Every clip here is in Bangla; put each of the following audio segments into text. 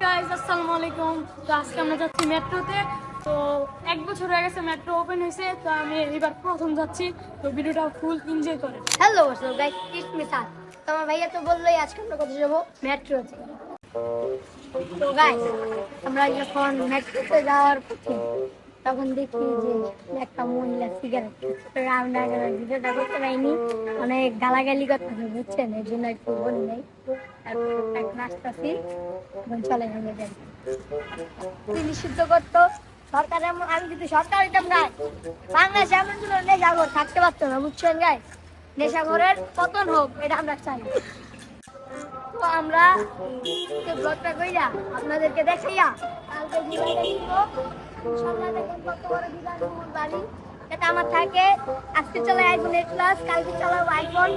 গাইস আসসালামু আলাইকুম। তো আজকে আমরা যাচ্ছি মেট্রোতে। তো এক বছর হয়ে গেছে মেট্রো ওপেন হয়েছে, তো আমি এবার প্রথম যাচ্ছি। তো ভিডিওটা ফুল এনজয় করে hello so guys it's me Saad তোমার ভাইয়া তো বললোই আজকে আমরা কোথায় যাব? মেট্রোতে। তো গাইজ আমরা যখন মেট্রোতে যাওয়ার তখন দেখি যে একটা মহিলা সিগারেট রাউন্ড ভিডিওটা করতে পাইনি অনেক গালাগালি করতেছে, বুঝছেন? এর জন্য একটু বলি নাই। তারপর এখন আসতেছি চলে ভেঙে যাই নিষিদ্ধ করতো? সরকার এমন আমি যদি সরকার হইতাম না। বাংলাদেশে এমন কোনো নেশাগর থাকতে পারতো না, বুঝছেন গাই? নেশাগরের পতন হোক, এটা আমরা চাই। তো আমরা ব্লগটা কইরা আপনাদেরকে দেখাইয়া কালকে দিব। এটা আমার থাকে। আজকে চলে আইফোন এইট প্লাস কালকে চালাবো আইফোন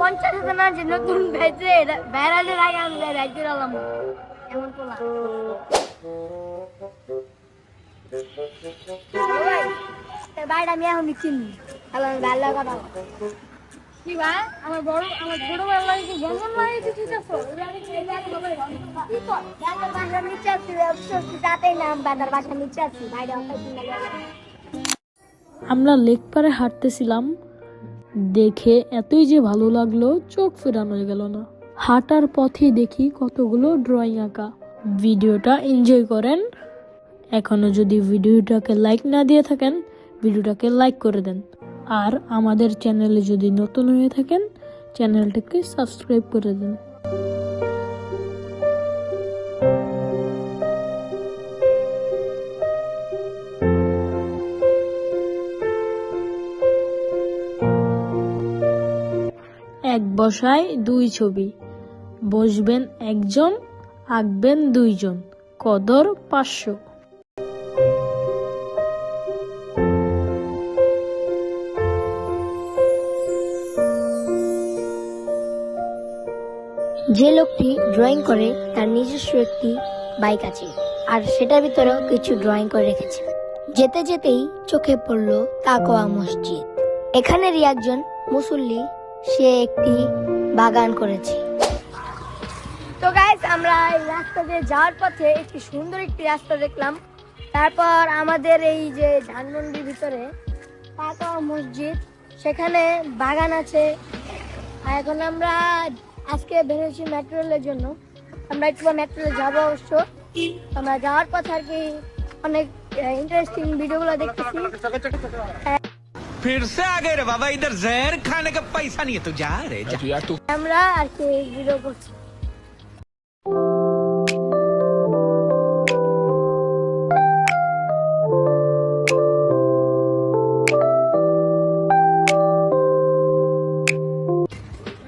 পঞ্চাশ হাজার না নতুন ভেজে ভাইরালের আগে আমি রাজ্য আলাম এমন বাইরে আমি এখন চিনি। ভালো কথা। আমার লেক পারে হাঁটতেছিলাম, দেখে এতই যে ভালো লাগল, চোখ ফেরানো গেল না। হাঁটার পথে দেখি কতগুলো ড্রয়িং আঁকা। ভিডিওটা এনজয় করেন। এখনও যদি ভিডিওটাকে লাইক না দিয়ে থাকেন, ভিডিওটাকে লাইক করে দেন। আর আমাদের চ্যানেলে যদি নতুন হয়ে থাকেন, চ্যানেলটাকে সাবস্ক্রাইব করে দিন। এক বসায় দুই ছবি। বসবেন একজন, আঁকবেন দুইজন। কদর পাঁচশো। যে লোকটি ড্রয়িং করে তার নিজস্ব একটি বাইক আছে, আর সেটার ভিতরেও কিছু ড্রয়িং করে রেখেছে। যেতে যেতেই চোখে পড়ল তাকোয়া মসজিদ। এখানেরই একজন মুসল্লি, সে একটি বাগান করেছে। তো গাইস আমরা এই রাস্তা দিয়ে যাওয়ার পথে একটি সুন্দর একটি রাস্তা দেখলাম। তারপর আমাদের এই যে ধানমন্ডির ভিতরে তাকোয়া মসজিদ, সেখানে বাগান আছে। এখন আমরা আজকে বেরোচ্ছি মেট্রো রেলের জন্য আমরা একটু মেট্রো রেল যাবো অবশ্য আমরা যাওয়ার পথে আর কি অনেক ইন্টারেস্টিং ভিডিওগুলো দেখতেছি फिर से आ गए रे बाबा इधर जहर खाने का पैसा नहीं है तू जा रे जा আমরা আর কি ভিডিও করছি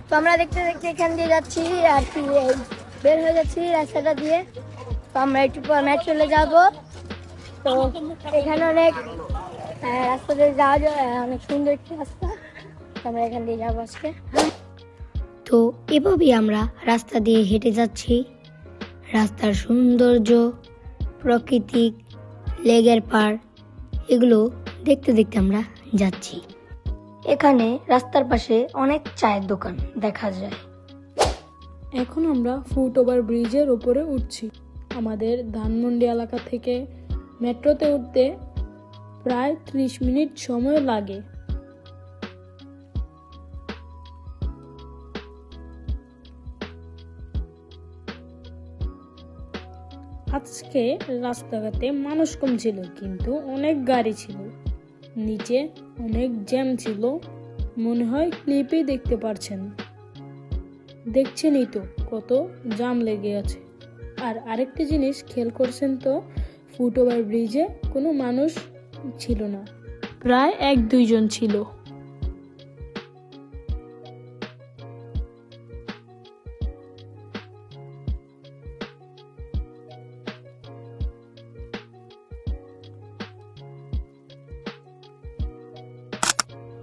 তো আমরা দেখতে দেখতে এখান দিয়ে যাচ্ছি আর কি বের হয়ে যাচ্ছি রাস্তাটা দিয়ে। তো আমরা একটু পর মেট্রোলে যাব। তো এখানে অনেক রাস্তা দিয়ে যাওয়া যায় অনেক সুন্দর একটি রাস্তা। তো আমরা এখান দিয়ে যাব আজকে। তো এভাবেই আমরা রাস্তা দিয়ে হেঁটে যাচ্ছি। রাস্তার সৌন্দর্য, প্রাকৃতিক, লেগের পার এগুলো দেখতে দেখতে আমরা যাচ্ছি। এখানে রাস্তার পাশে অনেক চায়ের দোকান দেখা যায়। এখন আমরা ফুট ওভার ব্রিজের উপরে উঠছি। আমাদের ধানমন্ডি এলাকা থেকে মেট্রোতে উঠতে প্রায় ত্রিশ মিনিট সময় লাগে। আজকে রাস্তাঘাটে মানুষ কম ছিল, কিন্তু অনেক গাড়ি ছিল। নিচে অনেক জ্যাম ছিল। মনে হয় ক্লিপেই দেখতে পারছেন। দেখছেনই তো, কত জাম লেগে আছে। আর আরেকটি জিনিস খেল করছেন তো, ফুট ওভার ব্রিজে কোনো মানুষ ছিল না। প্রায় এক দুইজন ছিল।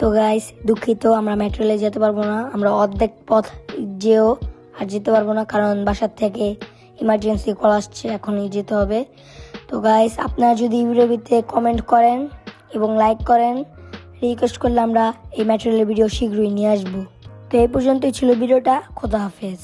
তো গাইস দুঃখিত, আমরা মেট্রো রেলে যেতে পারব না। আমরা অর্ধেক পথ যেও আর যেতে পারব না, কারণ বাসার থেকে ইমার্জেন্সি কল আসছে, এখনই যেতে হবে। তো গাইস আপনারা যদি ভিডিওতে কমেন্ট করেন এবং লাইক করেন রিকোয়েস্ট করলে আমরা এই মেট্রো রেলের ভিডিও শীঘ্রই নিয়ে আসব। তো এই পর্যন্তই ছিল ভিডিওটা খোদা হাফেজ।